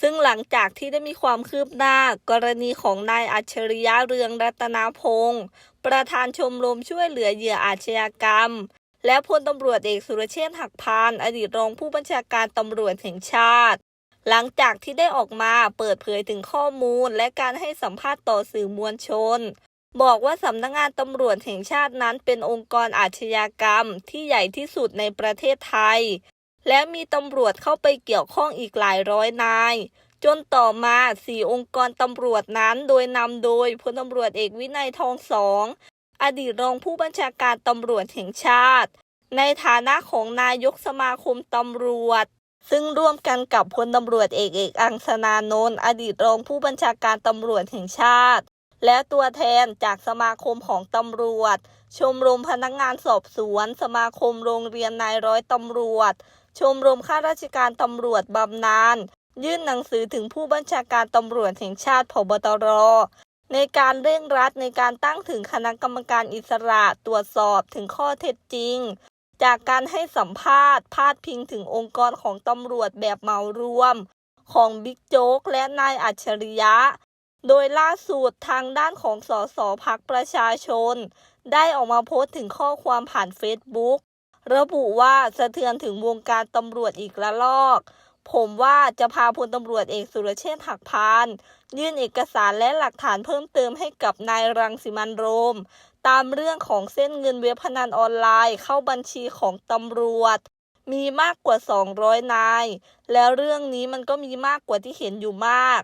ซึ่งหลังจากที่ได้มีความคืบหน้ากรณีของนายอัจฉริยะเรืองรัตนพงศ์ประธานชมรมช่วยเหลือเหยื่ออาชญากรรม และพลตำรวจเอกสุรเชษฐ์หักพานอดีตรองผู้บัญชาการตำรวจแห่งชาติ หลังจากที่ได้ออกมาเปิดเผยถึงข้อมูลและการให้สัมภาษณ์ต่อสื่อมวลชน บอกว่าสำนักงานตำรวจแห่งชาตินั้นเป็นองค์กรอาชญากรรมที่ใหญ่ที่สุดในประเทศไทย และมีตำรวจเข้าไปเกี่ยวข้องอีกหลายร้อยนาย จนต่อมาสี่องค์กรตำรวจนั้นโดยนำโดยพลตำรวจเอกวินัยทองสอง อดีตรองผู้บัญชาการตำรวจแห่งชาติ ในฐานะของนายกสมาคมตำรวจ ซึ่งร่วมกันกับพลตำรวจเอกเอกอังสนานนท์อดีตรองผู้บัญชาการตำรวจแห่งชาติ และตัวแทนจากสมาคมของตำรวจ ชมรมพนักงานสอบสวน สมาคมโรงเรียนนายร้อยตำรวจ ชมรมข้าราชการตำรวจบำนาญยื่นหนังสือถึงผู้บัญชาการตำรวจแห่งชาติผบตร ในการเร่งรัดในการตั้งถึงคณะกรรมการอิสระตรวจสอบถึงข้อเท็จจริง จากการให้สัมภาษณ์พาดพิงถึงองค์กรของตำรวจแบบเหมารวม ของบิ๊กโจ๊กและนายอัจฉริยะ โดยล่าสุดทางด้านของสสพักประชาชน ได้ออกมาโพสต์ถึงข้อความผ่านเฟซบุ๊ก ระบุว่าสะเทือนถึงวงการตำรวจอีกละลอก ผมว่าจะพาพลตำรวจเอกสุรเชษฐ์หักพาน ยื่นเอกสารและหลักฐานเพิ่มเติมให้กับนายรังสิมันโรม ตามเรื่องของเส้นเงินเว็บพนันออนไลน์เข้าบัญชีของตำรวจ มีมากกว่า 200 นาย แล้วเรื่องนี้มันก็มีมากกว่าที่เห็นอยู่มาก